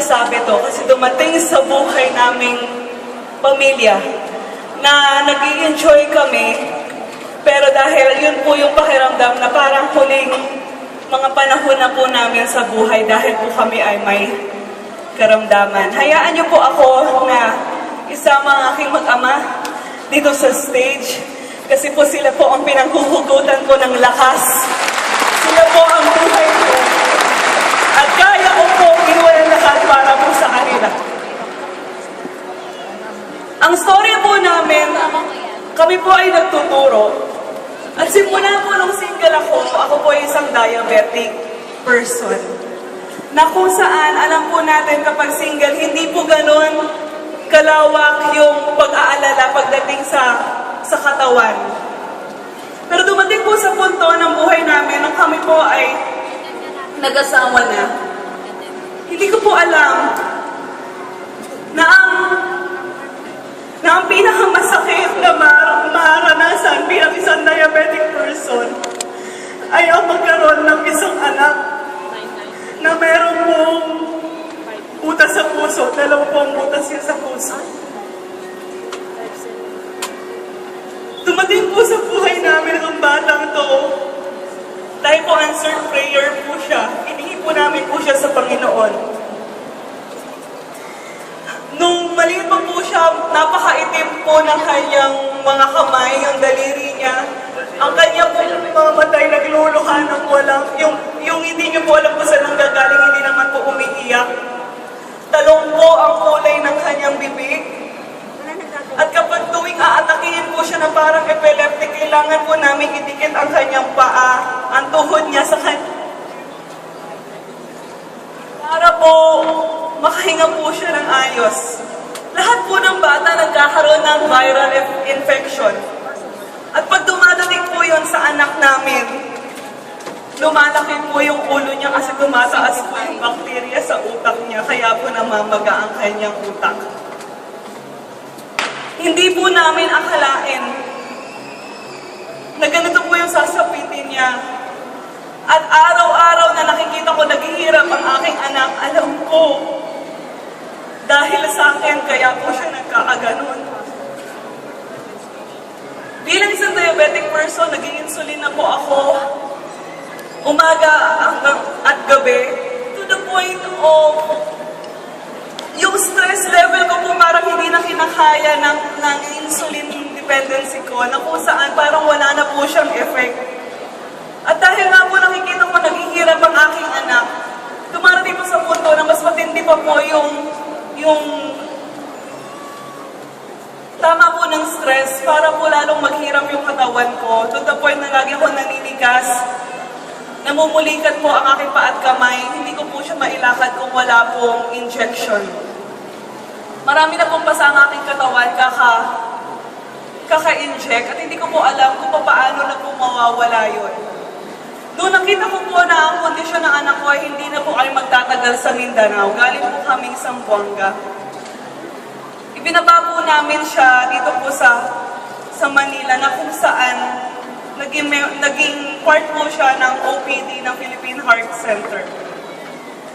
Kaya ko po nasabi to kasi dumating sa buhay naming pamilya na nag enjoy kami pero dahil yun po yung pakiramdam na parang huling mga panahon na po namin sa buhay dahil po kami ay may karamdaman. Hayaan niyo po ako na isama ang aking mag-ama dito sa stage kasi po sila po ang pinanghuhugutan ko ng lakas. Sila po ang buhay ko. At kaya ko po inuwalan lahat para po sa kanila. Ang story po namin, kami po ay nagtuturo. At simula po nung single ako, ako po ay isang diabetic person. Na kung saan, alam po natin kapag single, hindi po ganun kalawak yung pag-aalala pagdating sa, sa katawan. Pero dumating po sa punto ng buhay namin nung kami po ay nag-asawa na. Hindi ko po alam na meron pong butas sa puso, dalawa pong butas yun sa puso. Dumating po sa buhay namin ang batang to. Dahil po answered prayer po siya, iningi po namin po siya sa Panginoon. Nung maliit pa po siya, napakaitim po ng kanyang mga kamay, yung daliri niya. Ang kanya po mamatay, nagluluha ng walang, yung, yung hindi niyo po alam kung saan nanggagaling, hindi naman po umiiyak. Talong po ang kulay ng kanyang bibig. At kapag tuwing aatakihin po siya na parang epileptic, kailangan po namin idikit ang kanyang paa, ang tuhod niya sa kanya. Para po makahinga po siya ng ayos. Lahat po ng bata nagkakaroon ng viral inf- infection. At pag dumadating po yon sa anak namin, lumalaki po yung ulo niya kasi tumataas po yung bakterya sa utak niya, kaya po namamaga ang kanyang utak. Hindi po namin akalain na ganito po yung sasapitin niya. At araw-araw na nakikita ko naghihirap ang aking anak, alam ko, dahil sa akin, kaya po siya nagkakaganon. Bilang isang diabetic person, nag insulin na po ako umaga hanggang at gabi to the point of yung stress level ko po parang hindi na kinakaya ng, ng insulin dependency ko na kung saan parang wala na po siyang effect. At dahil nga po nakikita ko naghihirap ang aking anak, dumarating po sa punto na mas matindi pa po yung, yung tama po ng stress para po lalong maghirap yung katawan ko. To the point na lagi ako naninigas, namumulikat po ang aking paa at kamay, hindi ko po siya mailakad kung wala pong injection. Marami na pong basa ang aking katawan kaka kaka-inject at hindi ko po alam kung paano na po mawawala yun. Noong nakita ko po na ang kondisyon ng anak ko ay hindi na po kami magtatagal sa Mindanao, galing po kaming Sambuanga. Ibinaba po namin siya dito po sa sa Manila na kung saan naging, naging part po siya ng OPD ng Philippine Heart Center.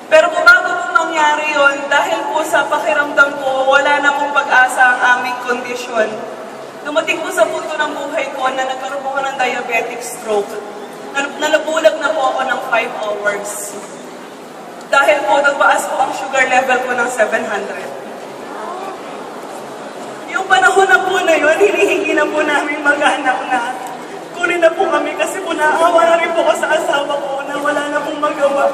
Pero bago po mangyari yon, dahil po sa pakiramdam ko, wala na pong pag-asa ang aming kondisyon. Dumating po sa punto ng buhay ko na nagkaroon ako ng diabetic stroke. Na- Nalabulag na po ako ng 5 hours. Dahil po nagbaas po ang sugar level ko ng 700. Yung panahon na po na yun, hinihingi na po namin mag-anak na kunin na po kami kasi po naawa na rin po ako sa asawa ko na wala na pong magawa.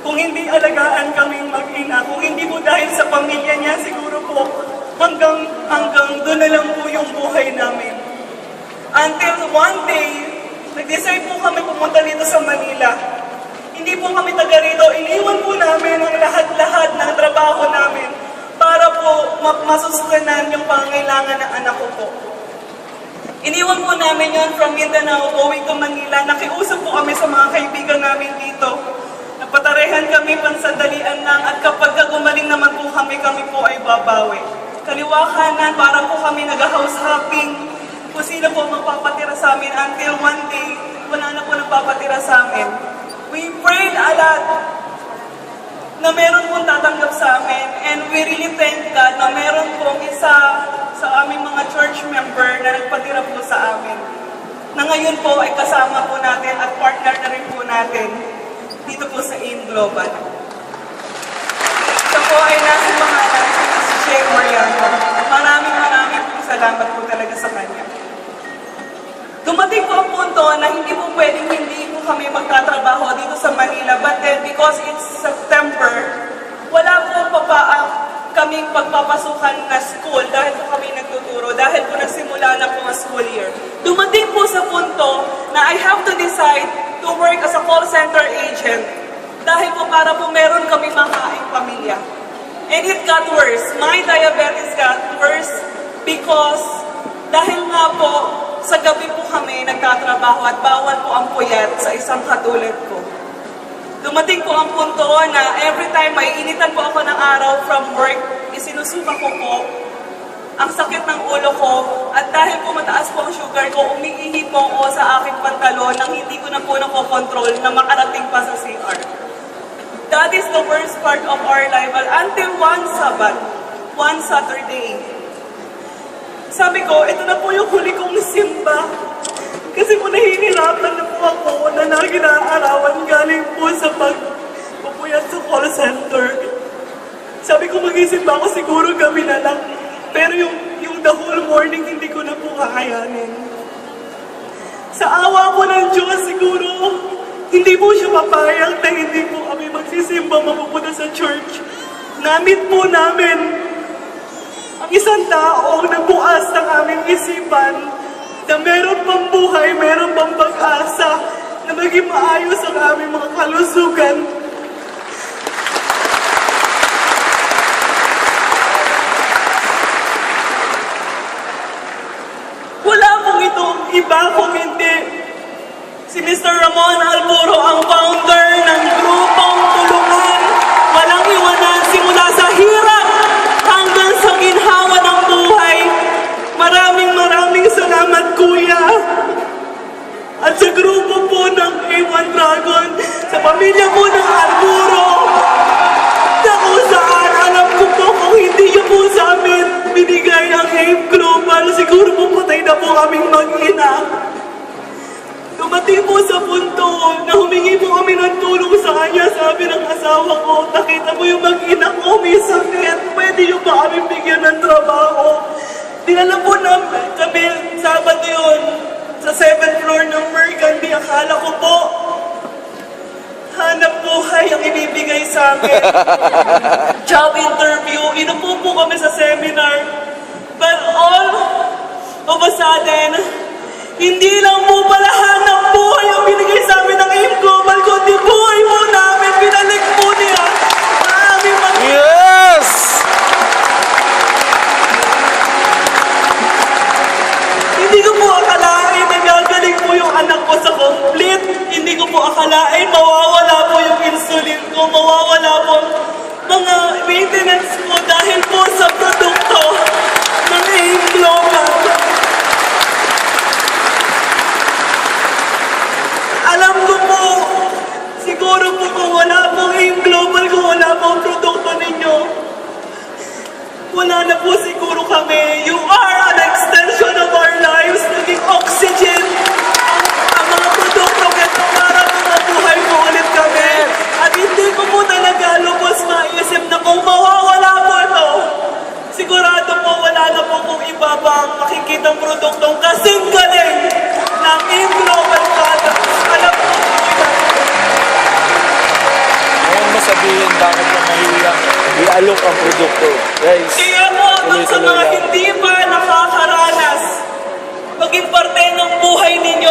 Kung hindi alagaan kaming mag-ina, kung hindi po dahil sa pamilya niya, siguro po hanggang, hanggang doon na lang po yung buhay namin. Until one day, nag-decide po kami pumunta dito sa Manila. Hindi po kami taga rito, iniwan po namin ang lahat-lahat ng trabaho namin para po ma- masustanan yung pangailangan ng anak ko po. Iniwan po namin yon from Mindanao going to Manila. Nakiusap po kami sa mga kaibigan namin dito. Nagpatarehan kami pansandalian lang at kapag gumaling naman po kami, kami po ay babawi. Kaliwa kanan, para po kami nag-house hopping. Kung sino po magpapatira sa amin until one day, wala na po nagpapatira sa amin. We prayed a lot. Na meron pong tatanggap sa amin. And we really thank God na meron pong isa sa aming mga church member na nagpatira po sa amin. Na ngayon po ay kasama po natin at partner na rin po natin dito po sa AIM Global. Siya po ay nasa pangalan si Jay Mariano. Maraming maraming pong salamat po talaga sa kanya. Dumating po ang punto na hindi po pwedeng hindi po kami magtatrabaho dito sa Manila. But then, because it's September, wala po pa pa kaming pagpapasukan na school dahil po kami nagtuturo, dahil po nagsimula na po ang school year. Dumating po sa punto na I have to decide to work as a call center agent dahil po para po meron kami makaing pamilya. And it got worse. My diabetes got worse because dahil nga po, sa gabi po kami nagtatrabaho at bawal po ang puyat sa isang katulad ko. Dumating po ang punto na every time may initan po ako ng araw from work, isinusuka ko po ang sakit ng ulo ko at dahil po mataas po ang sugar ko, umiihi po ako sa aking pantalon nang hindi ko na po nakokontrol na makarating pa sa CR. That is the worst part of our life until one Sabbath, one Saturday. Sabi ko, ito na po yung huli kong simba. Kasi po nahihirapan na po ako na lagi naaarawan galing po sa pagpupuyat sa call center. Sabi ko mag-isimba ako siguro gabi na lang. Pero yung, yung the whole morning hindi ko na po kakayanin. Sa awa po ng Diyos siguro, hindi po siya papayag na hindi po kami magsisimba mapupunta sa church. Namit po namin ang isang tao na bukas ng aming isipan na meron pang buhay, meron pang pag-asa na maging maayos ang aming mga kalusugan. Dumating po sa punto na humingi po kami ng tulong sa kanya. Sabi ng asawa ko, nakita mo yung mag-ina ko, may sakit. Pwede yung ba kami bigyan ng trabaho? Dinala po namin kami, Sabado yun, sa 7th floor ng Mercandy. Akala ko po, hanap buhay ang ibibigay sa amin. Job interview, inupo po kami sa seminar. But all of a sudden, hindi lang po pala hanap buhay ang binigay sa amin ng AIM Global, kundi na po siguro kami. You are an extension of our lives, naging oxygen ang, ang mga produkto ito para po mabuhay po ulit kami. At hindi ko po talaga lubos maisip na kung mawawala po ito, sigurado po wala na po kung iba pang makikitang produktong kasing galing ng Global Products. Alam po sabihin bakit ka mahirap i-alok ang produkto. Guys, Hanggang sa mga hindi pa nakakaranas, maging parte ng buhay ninyo